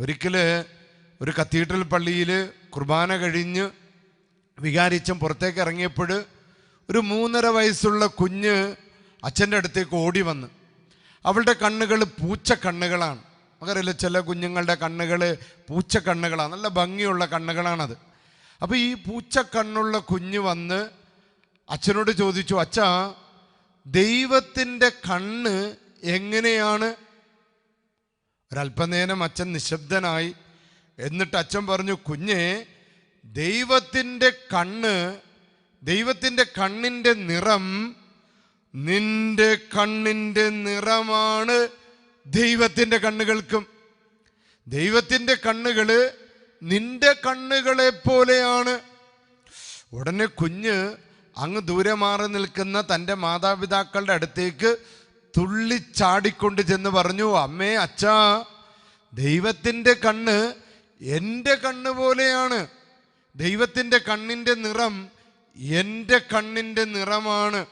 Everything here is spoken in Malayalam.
ഒരിക്കൽ ഒരു കത്തീഡ്രൽ പള്ളിയിൽ കുർബാന കഴിഞ്ഞ് വികാരിച്ചം പുറത്തേക്ക് ഇറങ്ങിയപ്പോൾ ഒരു മൂന്നര വയസ്സുള്ള കുഞ്ഞ് അച്ഛന്റെ അടുത്തേക്ക് ഓടി വന്ന്. അവളുടെ കണ്ണുകൾ പൂച്ച കണ്ണുകളാണ്. നമുക്കറിയില്ല ചില കുഞ്ഞുങ്ങളുടെ കണ്ണുകൾ പൂച്ച കണ്ണുകളാണ്. നല്ല ഭംഗിയുള്ള കണ്ണുകളാണത്. അപ്പോൾ ഈ പൂച്ച കണ്ണുള്ള കുഞ്ഞ് വന്ന് അച്ഛനോട് ചോദിച്ചു അച്ഛ ദൈവത്തിന്റെ കണ്ണ് എങ്ങനെയാണ് ഒരല്പനേരം അച്ഛൻ നിശബ്ദനായി എന്നിട്ട് അച്ഛൻ പറഞ്ഞു കുഞ്ഞെ ദൈവത്തിന്റെ കണ്ണ് ദൈവത്തിന്റെ കണ്ണിന്റെ നിറം നിന്റെ കണ്ണിന്റെ നിറമാണ് ദൈവത്തിന്റെ കണ്ണുകൾക്കും. ദൈവത്തിന്റെ കണ്ണുകൾ നിന്റെ കണ്ണുകളെ പോലെയാണ്. ഉടനെ കുഞ്ഞ് അങ്ങ് ദൂരെ മാറി നിൽക്കുന്ന തന്റെ മാതാപിതാക്കളുടെ അടുത്തേക്ക് തുള്ളിച്ചാടിക്കൊണ്ട് ചെന്ന് പറഞ്ഞു അമ്മേ അച്ഛാ ദൈവത്തിന്റെ കണ്ണ് എന്റെ കണ്ണ് പോലെയാണ്. ദൈവത്തിന്റെ കണ്ണിന്റെ നിറം എന്റെ കണ്ണിന്റെ നിറമാണ്.